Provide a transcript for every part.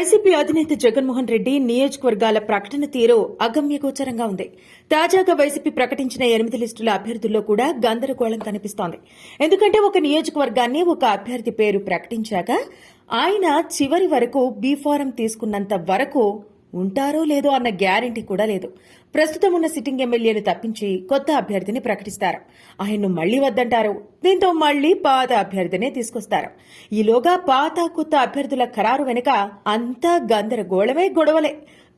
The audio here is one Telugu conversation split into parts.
వైసీపీ అధినేత జగన్మోహన్ రెడ్డి నియోజకవర్గాల ప్రకటన తీరు అగమ్యగోచరంగా ఉంది. తాజాగా వైసీపీ ప్రకటించిన ఎనిమిది లిస్టుల అభ్యర్థుల్లో కూడా గందరగోళం కనిపిస్తోంది. ఎందుకంటే ఒక నియోజకవర్గాన్ని ఒక అభ్యర్థి పేరు ప్రకటించాక ఆయన చివరి వరకు బీఫారం తీసుకున్నంత వరకు ఉంటారో లేదో అన్న గ్యారంటీ కూడా లేదు. ప్రస్తుతం ఉన్న సిట్టింగ్ ఎమ్మెల్యేను తప్పించి కొత్త అభ్యర్థిని ప్రకటిస్తారు. ఆయన్ను మళ్ళీ వద్దంటారు. దీంతో మళ్ళీ పాత అభ్యర్థినే తీసుకొస్తారు. ఈలోగా పాత కొత్త అభ్యర్థుల ఖరారు వెనుక అంతా గందరగోళమే గొడవలే.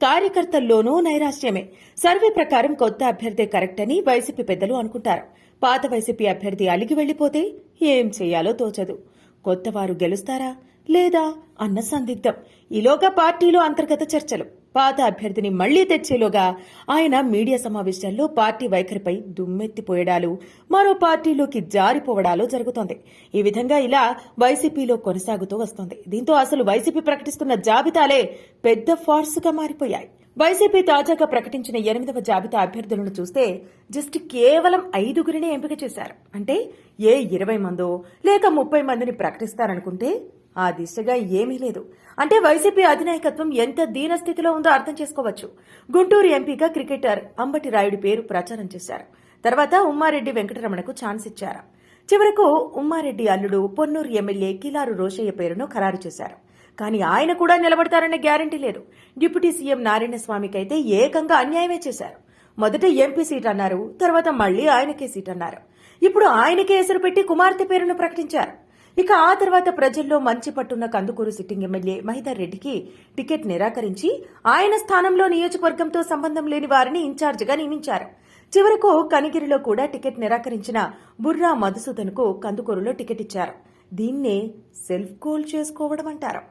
కార్యకర్తల్లోనూ నైరాశ్యమే. సర్వే ప్రకారం కొత్త అభ్యర్థే కరెక్ట్ అని వైసీపీ పెద్దలు అనుకుంటారు. పాత వైసీపీ అభ్యర్థి అలిగి వెళ్ళిపోతే ఏం చేయాలో తోచదు. కొత్తవారు గెలుస్తారా లేదా అన్న సందిగ్ధం. ఈలోగా పార్టీలో అంతర్గత చర్చలు. పాత అభ్యర్థిని మళ్ళీ తెచ్చేలోగా ఆయన మీడియా సమావేశాల్లో పార్టీ వైఖరిపై దుమ్మెత్తిపోయడాలు మరో పార్టీలోకి జారిపోవడాలు జరుగుతోంది. ఈ విధంగా ఇలా వైసీపీలో కొనసాగుతూ వస్తోంది. దీంతో అసలు వైసీపీ ప్రకటిస్తున్న జాబితాలే పెద్ద ఫార్స్గా మారిపోయాయి. వైసీపీ తాజాగా ప్రకటించిన ఎనిమిదవ జాబితా అభ్యర్థులను చూస్తే జస్ట్ కేవలం ఐదుగురినే ఎంపిక చేశారు. అంటే ఏ ఇరవై మందో లేక ముప్పై మందిని ప్రకటిస్తారనుకుంటే ఆ దిశగా ఏమీ లేదు. అంటే వైసీపీ అధినాయకత్వం ఎంత దీనస్థితిలో ఉందో అర్థం చేసుకోవచ్చు. గుంటూరు ఎంపీగా క్రికెటర్ అంబటి రాయుడి పేరు ప్రచారం చేశారు. తర్వాత ఉమ్మారెడ్డి వెంకటరమణకు ఛాన్స్ ఇచ్చారు. చివరకు ఉమ్మారెడ్డి అల్లుడు పొన్నూరు ఎమ్మెల్యే కిలారు రోషయ్య పేరును ఖరారు చేశారు. కానీ ఆయన కూడా నిలబడతారనే గ్యారంటీ లేదు. డిప్యూటీ సీఎం నారాయణస్వామికైతే ఏకంగా అన్యాయమే చేశారు. మొదట ఎంపీ సీట్ అన్నారు తర్వాత మళ్ళీ ఆయనకే సీట్ అన్నారు. ఇప్పుడు ఆయనకే ఎసరు పెట్టి కుమార్తె పేరును ప్రకటించారు. ఇక ఆ తర్వాత ప్రజల్లో మంచి పట్టున్న కందుకూరు సిట్టింగ్ ఎమ్మెల్యే మహిదర్ రెడ్డికి టికెట్ నిరాకరించి ఆయన స్థానంలో నియోజకవర్గంతో సంబంధం లేని వారిని ఇన్ఛార్జిగా నియమించారు. చివరకు కనిగిరిలో కూడా టికెట్ నిరాకరించిన బుర్రా మధుసూదన్కు కందుకూరులో టికెట్ ఇచ్చారు. దీన్నే సెల్ఫ్ గోల్ చేసుకోవడం అంటారు.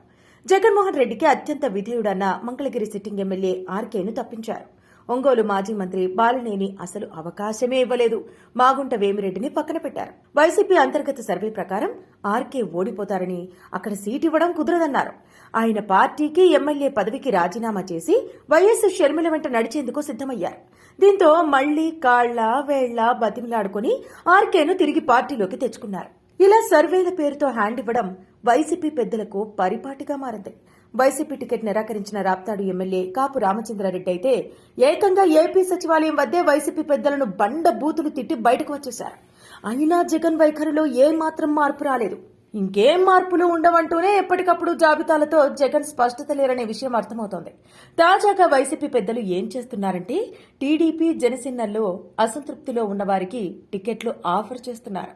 జగన్మోహన్ రెడ్డికి అత్యంత విధేయుడన్న మంగళగిరి సిట్టింగ్ ఎమ్మెల్యే ఆర్కేను తప్పించారు. ఒంగోలు మాజీ మంత్రి బాలినేని అసలు అవకాశమే ఇవ్వలేదు. మాగుంట వేమిరెడ్డిని పక్కన పెట్టారు. వైసీపీ అంతర్గత సర్వే ప్రకారం ఆర్కే ఓడిపోతారని అక్కడ సీట్ ఇవ్వడం కుదరదన్నారు. ఆయన పార్టీకి ఎమ్మెల్యే పదవికి రాజీనామా చేసి వైఎస్ షర్మిల వెంట నడిచేందుకు సిద్దమయ్యారు దీంతో మళ్ళీ కాళ్ళ వేళ్ళ బతిమిలాడుకుని ఆర్కేను తిరిగి పార్టీలోకి తెచ్చుకున్నారు. ఇలా సర్వేల పేరుతో హ్యాండ్ ఇవ్వడం వైసీపీ పెద్దలకు పరిపాటిగా మారింది. వైసీపీ టికెట్ నిరాకరించిన రాప్తాడు ఎమ్మెల్యే కాపు రామచంద్రారెడ్డి అయితే ఏకంగా ఏపీ సచివాలయం వద్దే వైసీపీ పెద్దలను బండ బూతులు తిట్టి బయటకు వచ్చేశారు. అయినా జగన్ వైఖరిలో ఏమాత్రం మార్పు రాలేదు. ఇంకేం మార్పులు ఉండవంటూనే ఎప్పటికప్పుడు జాబితాలతో జగన్ స్పష్టత లేరనే విషయం అర్థమవుతోంది. తాజాగా వైసీపీ పెద్దలు ఏం చేస్తున్నారంటే టీడీపీ జనసేనల్లో అసంతృప్తిలో ఉన్నవారికి టికెట్లు ఆఫర్ చేస్తున్నారు.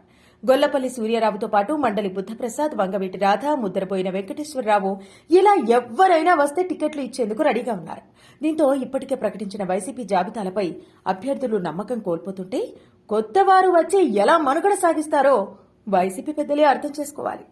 గొల్లపల్లి సూర్యారావుతో పాటు మండలి బుద్ధప్రసాద్ వంగవీటి రాధ ముద్దరపోయిన వెంకటేశ్వరరావు ఇలా ఎవ్వరైనా వస్తే టికెట్లు ఇచ్చేందుకు రెడీగా ఉన్నారు. దీంతో ఇప్పటికే ప్రకటించిన వైసీపీ జాబితాలపై అభ్యర్థులు నమ్మకం కోల్పోతుంటే కొత్తవారు వచ్చి ఎలా మనుగడ సాగిస్తారో వైసీపీ పెద్దలే అర్థం చేసుకోవాలి.